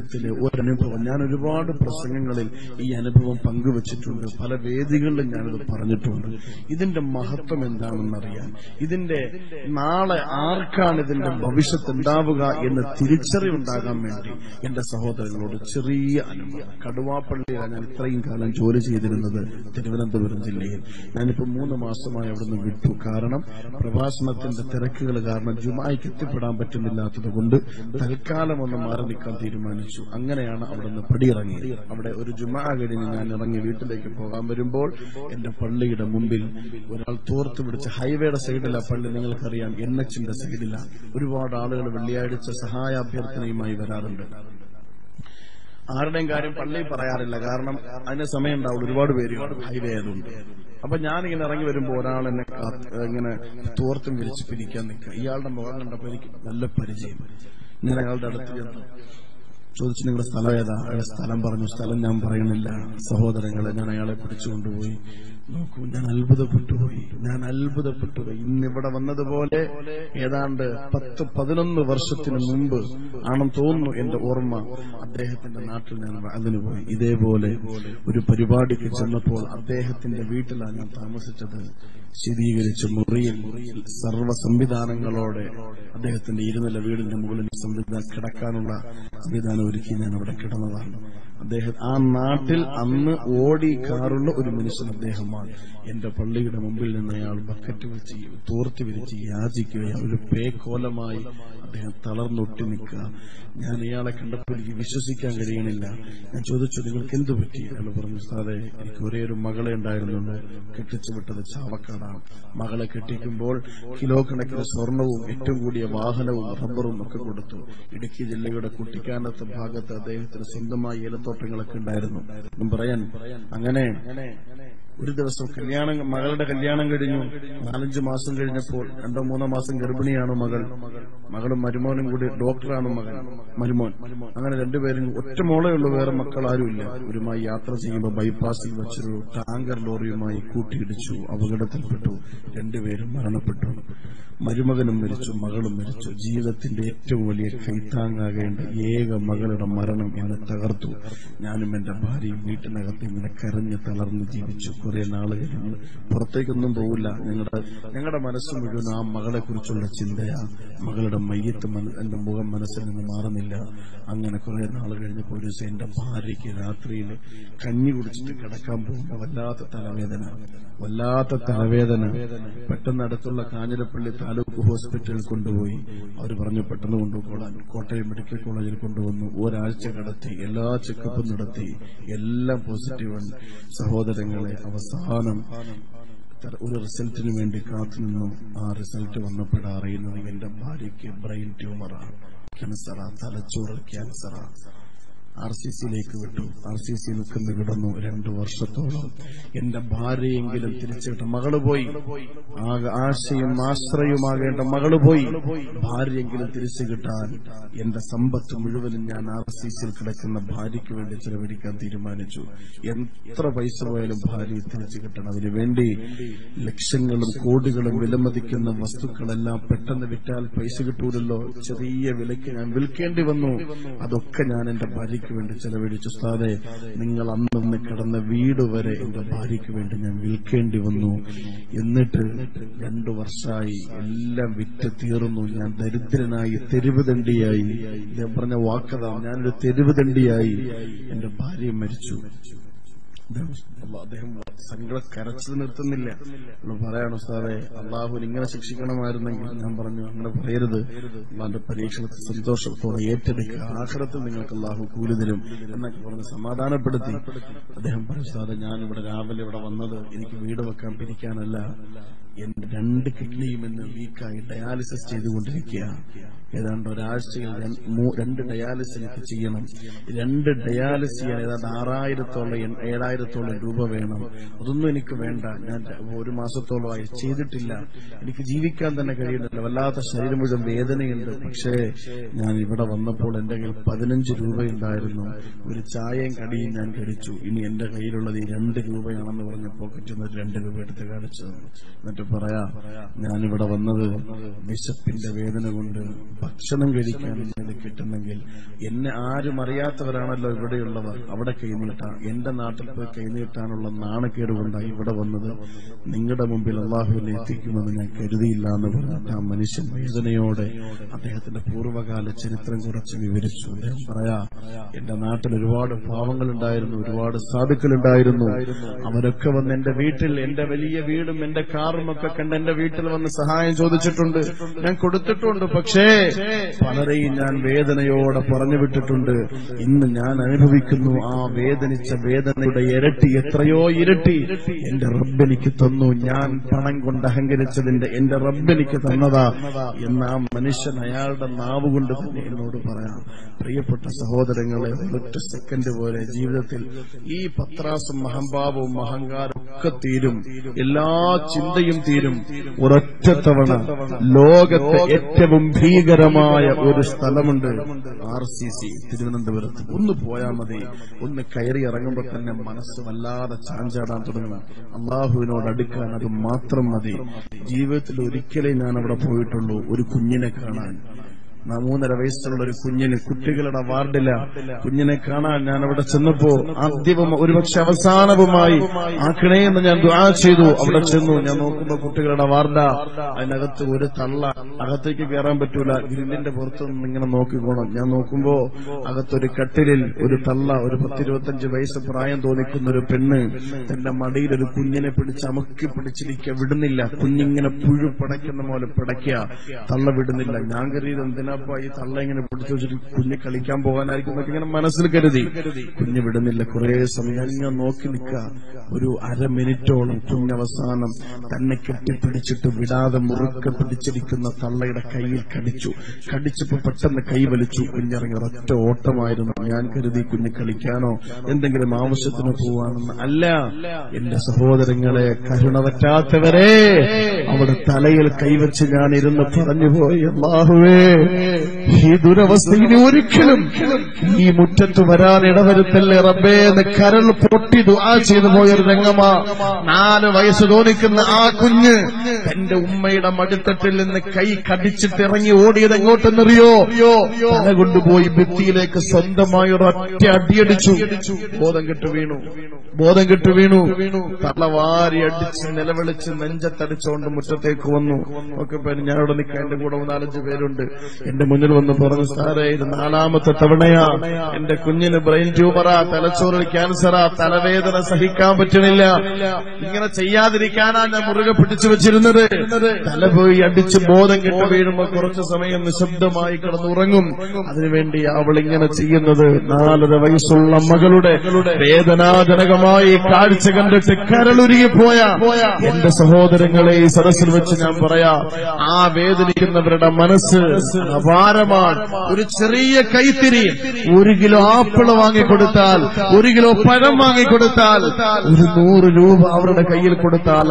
ജീവിതത്തിലെ ഒരനുഭവം. ഞാൻ ഒരുപാട് പ്രസംഗങ്ങളിൽ ഈ അനുഭവം പങ്കുവച്ചിട്ടുണ്ട്. പല വേദികളിലും ഞാനത് പറഞ്ഞിട്ടുണ്ട്. ഇതിന്റെ മഹത്വം എന്താണെന്നറിയാൻ. ഇതിന്റെ നാളെ ആർക്കാണ് ഇതിന്റെ ഭവിഷ്യത്ത് ഉണ്ടാവുക എന്ന് തിരിച്ചറിവുണ്ടാകാൻ വേണ്ടി എന്റെ സഹോദരങ്ങളോട് ചെറിയ അനുഭവം. കടുവാപ്പള്ളിയിലാണ് ഞാൻ ഇത്രയും കാലം ജോലി ചെയ്തിരുന്നത് തിരുവനന്തപുരം ജില്ലയിൽ. ഞാനിപ്പോ മൂന്ന് മാസമായി അവിടുന്ന് വിട്ടു. കാരണം പ്രഭാഷണത്തിന്റെ തിരക്കുകൾ കാരണം ജുമായിക്ക് എത്തിപ്പെടാൻ പറ്റുന്നില്ലാത്തത് കൊണ്ട് തൽക്കാലം ഒന്ന് മാറി നിൽക്കാൻ തീരുമാനിച്ചു. അങ്ങനെയാണ് അവിടുന്ന് പടിയിറങ്ങിയത്. അവിടെ ഒരു ജുമാ കഴിഞ്ഞ് ഞാൻ ഇറങ്ങി വീട്ടിലേക്ക് പോകാൻ വരുമ്പോൾ എന്റെ പള്ളിയുടെ മുമ്പിൽ ഒരാൾ തോർത്ത് പിടിച്ച ഹൈവേയുടെ സൈഡിലാ പള്ളി. നിങ്ങൾക്കറിയാം എൻ എച്ചിന്റെ സൈഡിലാണ് ഒരുപാട് ആളുകൾ വെള്ളിയാഴ്ച സഹായാഭ്യർത്ഥനയുമായി വരാറുണ്ട്. ആരുടെയും കാര്യം പള്ളിയിൽ പറയാറില്ല. കാരണം അതിന് സമയം ഉണ്ടാവും ഒരുപാട് പേര് ഹൈവേ ആയതുകൊണ്ട്. അപ്പൊ ഞാനിങ്ങനെ ഇറങ്ങി വരുമ്പോൾ ഒരാൾ എന്നെ ഇങ്ങനെ തോർത്തും വിരിച്ച് പിരിക്കാൻ നിൽക്കുക. ഇയാളുടെ മുഖം കണ്ടപ്പോ എനിക്ക് നല്ല പരിചയം. ഞാൻ അയാളുടെ അടുത്ത് ചെന്നു. ചോദിച്ചു നിങ്ങളുടെ സ്ഥലം ഏതാ? അയാൾ സ്ഥലം പറഞ്ഞു സ്ഥലം ഞാൻ പറയുന്നില്ല. സഹോദരങ്ങളെ ഞാൻ അയാളെ പിടിച്ചുകൊണ്ടുപോയി നോക്കൂ ഞാൻ അത്ഭുതപ്പെട്ടുപോയി. ഞാൻ അത്ഭുതപ്പെട്ടുപോയി. ഇന്നിവിടെ വന്നതുപോലെ ഏതാണ്ട് പത്ത് പതിനൊന്ന് വർഷത്തിന് മുമ്പ് ആണെന്ന് തോന്നുന്നു എന്റെ ഓർമ്മ അദ്ദേഹത്തിന്റെ നാട്ടിൽ ഞാൻ അതിന് പോയി. ഇതേപോലെ ഒരു പരിപാടിക്ക് ചെന്നപ്പോൾ അദ്ദേഹത്തിന്റെ വീട്ടിലാണ് ഞാൻ താമസിച്ചത്. ശീതീകരിച്ച മുറിയിൽ സർവ സംവിധാനങ്ങളോടെ അദ്ദേഹത്തിന്റെ ഇരുനില വീടിന്റെ മുകളിൽ സംവിധാനം കിടക്കാനുള്ള സംവിധാനം ഒരുക്കി ഞാൻ അവിടെ കിടന്നതാണ് അദ്ദേഹം ആ നാട്ടിൽ അന്ന് ഓടി കാറുള്ള ഒരു മനുഷ്യൻ അദ്ദേഹമാണ്. എന്റെ പള്ളിയുടെ മുമ്പിൽ നിന്ന് അയാൾ ബക്കറ്റ് വെച്ച് തോർത്തി വിരിച്ച് യാചിക്കുകയും ഒരു പേക്കോലമായി അദ്ദേഹം തളർന്നൊട്ടി നിൽക്കുക. ഞാൻ ഇയാളെ കണ്ടപ്പോൾ എനിക്ക് വിശ്വസിക്കാൻ കഴിയണില്ല. ഞാൻ ചോദിച്ചു നിങ്ങൾക്ക് എന്തു പറ്റി? അയാൾ പറഞ്ഞു സാറേ എനിക്ക് ഒരേ ഒരു മകളെ ഉണ്ടായിരുന്നുള്ളൂ. കെട്ടിച്ചു വിട്ടത് ചാവക്കാടാണ്. മകളെ കെട്ടിക്കുമ്പോൾ കിലോ കണക്കിന് സ്വർണവും ഏറ്റവും കൂടിയ വാഹനവും റബ്ബറും ഒക്കെ കൊടുത്തു. ഇടുക്കി ജില്ലയുടെ കുട്ടിക്കാനത്തെ ഭാഗത്ത് അദ്ദേഹത്തിന് സ്വന്തമായി ഏലത്തോട്ടങ്ങളൊക്കെ ഉണ്ടായിരുന്നു. പറയാൻ. അങ്ങനെ ഒരു ദിവസം കല്യാണം മകളുടെ കല്യാണം കഴിഞ്ഞു. നാലഞ്ച് മാസം കഴിഞ്ഞപ്പോൾ രണ്ടോ മൂന്നോ മാസം ഗർഭിണിയാണ് മകൾ. മകളും മരുമോനും കൂടി ഡോക്ടറാണ് മകൻ മരുമോൻ. അങ്ങനെ രണ്ടുപേരും ഒറ്റ മോളേ ഉള്ളൂ വേറെ മക്കൾ ആരുമില്ല ഒരുമായി യാത്ര ചെയ്യുമ്പോൾ ബൈപ്പാസിൽ വെച്ചൊരു ടാങ്കർ ലോറിയുമായി കൂട്ടിയിടിച്ചു അപകടത്തിൽപ്പെട്ടു. രണ്ടുപേരും മരണപ്പെട്ടു. മരുമകനും മരിച്ചു മകളും മരിച്ചു. ജീവിതത്തിന്റെ ഏറ്റവും വലിയ കൈത്താങ്ങാകേണ്ട ഏക മകളുടെ മരണം എന്നെ തകർത്തു. ഞാനും എന്റെ ഭാര്യയും വീട്ടിനകത്ത് ഇങ്ങനെ കരഞ്ഞ് തളർന്ന് ജീവിച്ചു. കുറെ നാളുകൾ പുറത്തേക്കൊന്നും പോകില്ല ഞങ്ങളുടെ ഞങ്ങളുടെ മനസ്സ് മുഴുവൻ ആ മകളെ കുറിച്ചുള്ള ചിന്തയാ. മകളുടെ മയ്യത്ത് എന്റെ മുഖം മനസ്സിൽ നിന്ന് മാറുന്നില്ല. അങ്ങനെ കുറെ നാൾ കഴിഞ്ഞപ്പോൾ ഒരു ദിവസം എന്റെ ഭാര്യയ്ക്ക് രാത്രിയിൽ കഞ്ഞി കുടിച്ചിട്ട് കിടക്കാൻ പോകുമ്പോൾ വല്ലാത്ത തലവേദന. വല്ലാത്ത തലവേദന. പെട്ടെന്ന് അടുത്തുള്ള കാഞ്ഞിരപ്പള്ളി താലൂക്ക് ഹോസ്പിറ്റലിൽ കൊണ്ടുപോയി. അവർ പറഞ്ഞു പെട്ടെന്ന് കൊണ്ടുപോകാൻ കോട്ടയം മെഡിക്കൽ കോളേജിൽ കൊണ്ടുവന്നു. ഒരാഴ്ച കടത്തി എല്ലാ ചെക്കപ്പും നടത്തി എല്ലാം പോസിറ്റീവാണ് സഹോദരങ്ങളെ അവസാനം ഒരു റിസൾട്ടിന് വേണ്ടി കാത്തുനിന്നു. ആ റിസൾട്ട് വന്നപ്പോഴാണ് അറിയുന്നത് എന്റെ ഭാര്യയ്ക്ക് ബ്രെയിൻ ട്യൂമറാണ് ക്യാൻസറാ തലച്ചോറ് ക്യാൻസറാ ആർ സി സിയിലേക്ക് വിട്ടു. ആർ സി സിയിൽ നിൽക്കുന്ന കിടന്നു രണ്ടു വർഷത്തോളം. എന്റെ ഭാര്യയെങ്കിലും തിരിച്ചിട്ട് മകൾ പോയി. ആശയും ആശ്രയുമാകേണ്ട മകൾ പോയി. ഭാര്യയെങ്കിലും തിരിച്ചു കിട്ടാൻ എന്റെ സമ്പത്ത് മുഴുവനും ഞാൻ ആർ സി സിയിൽ കിടക്കുന്ന ഭാര്യയ്ക്ക് വേണ്ടി ചെലവഴിക്കാൻ തീരുമാനിച്ചു. എത്ര പൈസ പോയാലും ഭാര്യ തിരിച്ചു കിട്ടണം. അതിനു വേണ്ടി ലക്ഷങ്ങളും കോടികളും വിലമതിക്കുന്ന വസ്തുക്കളെല്ലാം പെട്ടെന്ന് വിറ്റാൽ പൈസ കിട്ടൂലല്ലോ. ചെറിയ വിലയ്ക്ക് ഞാൻ വിൽക്കേണ്ടി വന്നു. അതൊക്കെ ഞാൻ എന്റെ ഭാര്യയ്ക്ക് വേണ്ടി ചെലവഴിച്ചു ഉസ്താദെ നിങ്ങൾ അന്നന്ന് കിടന്ന വീട് വരെ എന്റെ ഭാര്യയ്ക്ക് വേണ്ടി ഞാൻ വിൽക്കേണ്ടി വന്നു. എന്നിട്ട് രണ്ടു വർഷമായി എല്ലാം വിറ്റ് തീർന്നു. ഞാൻ ദരിദ്രനായി തെരുവ് തണ്ടിയായി ഞാൻ പറഞ്ഞ വാക്കതാ ഞാനൊരു തെരുവ് തണ്ടിയായി എന്റെ ഭാര്യ മരിച്ചു. അദ്ദേഹം സങ്കട കരച്ചു നിർത്തുന്നില്ല. നമ്മൾ പറയാണ് സാറേ അള്ളാഹു ഇങ്ങനെ ശിക്ഷിക്കണമായിരുന്നെങ്കിൽ ഞാൻ പറഞ്ഞു അങ്ങനെ പറയരുത്. അള്ളാന്റെ പരീക്ഷണത്തെ സന്തോഷത്തോടെ ഏറ്റെടുക്കുക. ആഹ്ലത്തിൽ നിങ്ങൾക്ക് അള്ളാഹു കൂലി തരും. എന്നൊക്കെ പറഞ്ഞ് സമാധാനപ്പെടുത്തി. അദ്ദേഹം പറഞ്ഞു സാറേ ഞാൻ ഇവിടെ രാവിലെ ഇവിടെ വന്നത് എനിക്ക് വീട് വെക്കാൻ പിരിക്കാനല്ല. എന്റെ രണ്ട് കിഡ്നിയും എന്ന് വീക്കായി ഡയാലിസിസ് ചെയ്തുകൊണ്ടിരിക്കുക ഏതാണ്ട് ഒരാഴ്ചയിൽ രണ്ട് ഡയാലിസിസ് എനിക്ക് ചെയ്യണം. രണ്ട് ഡയാലിസിസ് ചെയ്യാൻ ഏതാണ്ട് ആറായിരത്തോളം ഏഴായിരത്തോളം രൂപ വേണം. അതൊന്നും എനിക്ക് വേണ്ട. ഞാൻ ഒരു മാസത്തോളമായി ചെയ്തിട്ടില്ല. എനിക്ക് ജീവിക്കാൻ തന്നെ കഴിയുന്നില്ല. വല്ലാത്ത ശരീരം മുഴുവൻ വേദനയുണ്ട്. പക്ഷേ ഞാൻ ഇവിടെ വന്നപ്പോൾ എന്റെ കയ്യിൽ പതിനഞ്ച് രൂപയുണ്ടായിരുന്നു. ഒരു ചായയും കടിയും ഞാൻ കഴിച്ചു. ഇനി എന്റെ കയ്യിലുള്ളത് ഈ രണ്ട് രൂപയാണെന്ന് പറഞ്ഞ പോക്കറ്റിൽ നിന്ന് രണ്ട് രൂപ എടുത്ത് കാണിച്ചു എന്നിട്ട് എന്നിട്ട് പറയാ. ഞാനിവിടെ വന്നത് വിശപ്പിന്റെ വേദന കൊണ്ട് ഭക്ഷണം കഴിക്കാൻ കിട്ടുന്നെങ്കിൽ എന്നെ ആരും അറിയാത്തവരാണല്ലോ ഇവിടെയുള്ളവർ. അവിടെ കൈനീട്ടാ. എന്റെ നാട്ടിൽ പോയി കൈനീട്ടാനുള്ള നാണക്കേട് കൊണ്ടാണ് ഇവിടെ വന്നത്. നിങ്ങളുടെ മുമ്പിൽ അള്ളാഹുവിനെ എത്തിക്കുമെന്ന് ഞാൻ കരുതിയില്ല എന്ന് പറഞ്ഞിട്ട് ആ മനുഷ്യൻ വേദനയോടെ അദ്ദേഹത്തിന്റെ പൂർവകാല ചരിത്രം കുറച്ച് വിവരിച്ചു. അദ്ദേഹം പറയാ. എന്റെ നാട്ടിൽ ഒരുപാട് പാവങ്ങളുണ്ടായിരുന്നു ഒരുപാട് സാധുക്കളുണ്ടായിരുന്നു. അവരൊക്കെ വന്ന് എന്റെ വീട്ടിൽ എന്റെ വലിയ വീടും എന്റെ കാറും ഒക്കെ കണ്ട് എന്റെ വീട്ടിൽ വന്ന് സഹായം ചോദിച്ചിട്ടുണ്ട്. ഞാൻ കൊടുത്തിട്ടുണ്ട് പക്ഷേ പലരെയും ഞാൻ വേദനയോടെ പറഞ്ഞു വിട്ടിട്ടുണ്ട് ഇന്ന് ഞാൻ അനുഭവിക്കുന്നു ആ വേദനിച്ച വേദനയുടെ ഇരട്ടി എത്രയോ ഇരട്ടി എന്റെ റബ്ബെനിക്ക് തന്നു. ഞാൻ പണം കൊണ്ട് അഹങ്കരിച്ചതിന്റെ എന്റെ റബ്ബെനിക്ക് തന്നതാ. എന്ന് ആ മനുഷ്യൻ അയാളുടെ നാവ് കൊണ്ട് തന്നെ എന്നോട് പറയാം. പ്രിയപ്പെട്ട സഹോദരങ്ങളെ ഒറ്റ സെക്കൻഡ് പോലെ ജീവിതത്തിൽ ഈ പത്രാസും മഹംഭാവവും അഹങ്കാരവും ഒക്കെ തീരും. എല്ലാ ചിന്തയും തീരും. ഒരൊറ്റ തവണ ലോകത്തെ ഏറ്റവും ഭീകരമായ ഒരു സ്ഥലമുണ്ട്. ആർ സി സി തിരുവനന്തപുരത്ത്. ഒന്ന് പോയാൽ മതി. ഒന്ന് കയറി ഇറങ്ങുമ്പോൾ തന്നെ മനസ്സ് വല്ലാതെ ചാഞ്ചാടാൻ തുടങ്ങും. അള്ളാഹുവിനോട് അടുക്കാൻ അത് മാത്രം മതി. ജീവിതത്തിൽ ഒരിക്കലേ ഞാൻ അവിടെ പോയിട്ടുള്ളൂ ഒരു കുഞ്ഞിനെ കാണാൻ. മൂന്നര വയസ്സുള്ള ഒരു കുഞ്ഞിന് കുട്ടികളുടെ വാർഡില്ല. കുഞ്ഞിനെ കാണാൻ ഞാൻ അവിടെ ചെന്നപ്പോ ആദ്യവും ഒരുപക്ഷെ അവസാനവുമായി ആക്കണേന്ന് ഞാൻ ദുആ ചെയ്തു. അവിടെ ചെന്നു ഞാൻ നോക്കുമ്പോ കുട്ടികളുടെ വാർഡ. അതിനകത്ത് ഒരു തള്ള. അകത്തേക്ക് കയറാൻ പറ്റൂല. ഗ്രില്ലിന്റെ പുറത്തു നിന്ന് ഇങ്ങനെ നോക്കിക്കോണം. ഞാൻ നോക്കുമ്പോ അകത്തൊരു കട്ടിലിൽ ഒരു തള്ള ഒരു പത്തിരുപത്തഞ്ച് വയസ്സ് പ്രായം തോന്നിക്കുന്ന ഒരു പെണ്ണ് തന്റെ മടിയിൽ ഒരു കുഞ്ഞിനെ പിടിച്ച് അമുക്കി പിടിച്ചിരിക്കുക വിടുന്നില്ല. കുഞ്ഞിങ്ങനെ പുഴു പടയ്ക്കുന്ന പോലെ പടയ്ക്കുക തള്ള വിടുന്നില്ല. ഞാൻ കരുതിയത് എന്തിനാപ്പ ഈ തള്ള ഇങ്ങനെ പിടിച്ചു വെച്ചിട്ട് കുഞ്ഞ് കളിക്കാൻ പോകാനായിരിക്കും എന്നൊക്കെ ഇങ്ങനെ മനസ്സിൽ കരുതി. കുഞ്ഞ് വിടുന്നില്ല. കുറെ സമയം ഞാൻ നോക്കി നിൽക്ക ഒരു അര മിനിറ്റോളം കുഞ്ഞവസാനം തന്നെ കെട്ടിപ്പിടിച്ചിട്ട് വിടാതെ മുറുക്കെ പിടിച്ചിരിക്കുന്ന തള്ളയുടെ കയ്യിൽ കടിച്ചു. കടിച്ചപ്പോ പെട്ടെന്ന് കൈ വലിച്ചു. കുഞ്ഞിറങ്ങി ഒറ്റ ഓട്ടമായിരുന്നു. ഞാൻ കരുതി കുഞ്ഞ് കളിക്കാനോ എന്തെങ്കിലും ആവശ്യത്തിന് പോവാണെന്ന് അല്ല. എന്റെ സഹോദരങ്ങളെ കരുണ പറ്റാത്തവരെ അവിടെ തലയിൽ കൈവച്ച് ഞാൻ ഇരുന്ന് പറഞ്ഞുപോയി അള്ളാഹുവേ ഈ ദുരവസ്ഥയിൽ ഒരിക്കലും ഈ മുറ്റത്ത് വരാൻ ഇടവരുത്തല്ലേ റബ്ബേ എന്ന് കരൾ പൊട്ടി ദുആ ചെയ്തു പോയൊരു രംഗമാ. നാല് വയസ്സ് തോന്നിക്കുന്ന ആ കുഞ്ഞ് തന്റെ ഉമ്മയുടെ മടിത്തട്ടിൽ നിന്ന് കൈ കടിച്ചിട്ട് ഇറങ്ങി ഓടിയത് എങ്ങോട്ടെന്നറിയോ? തല കൊണ്ടുപോയി ഭിത്തിയിലേക്ക് സ്വന്തമായി ഒരു ഒറ്റ അടിയടിച്ചു. ബോധം കെട്ടു വീണു. ബോധം കെട്ടു വീണു. തള്ള വാരി അടിച്ച് നിലവിളിച്ച് നെഞ്ചത്തടിച്ചുകൊണ്ട് മുറ്റത്തേക്ക് വന്നു. ഒക്കെ പേര് ഞാൻ അവിടെ നിൽക്കാൻ എന്റെ കൂടെ നാലഞ്ച് പേരുണ്ട്. എന്റെ മുന്നിൽ വന്ന് പറഞ്ഞു സാറേ ഇത് നാലാമത്തെ തവണയാ. എന്റെ കുഞ്ഞിന് ബ്രെയിൻ ട്യൂമറാ തലച്ചോറിൽ ക്യാൻസറാ തലവേദന സഹിക്കാൻ പറ്റണില്ല. ഇങ്ങനെ ചെയ്യാതിരിക്കാനാ ഞാൻ മുറുകെ പിടിച്ചു വെച്ചിരുന്നത്. തല പോയി അടിച്ച് ബോധം കെട്ട് വീഴുമ്പോൾ കുറച്ചു സമയം നിശബ്ദമായി കിടന്നുറങ്ങും. അതിനുവേണ്ടി അവൾ ഇങ്ങനെ ചെയ്യുന്നത് നാലര വയസ്സുള്ള മകളുടെ വേദനാജനകമായി കാഴ്ച കണ്ടിട്ട് കരളുരുകിപ്പോയ എന്റെ സഹോദരങ്ങളെ ഈ സദസ്സിൽ വെച്ച് ഞാൻ പറയാ. ആ വേദനിക്കുന്നവരുടെ മനസ്സ് അപാരമാണ് ഒരു ചെറിയ കൈത്തിരി ഒരു കിലോ ആപ്പിൾ വാങ്ങിക്കൊടുത്താൽ ഒരു കിലോ പഴം വാങ്ങിക്കൊടുത്താൽ ഒരു നൂറ് രൂപ അവരുടെ കയ്യിൽ കൊടുത്താൽ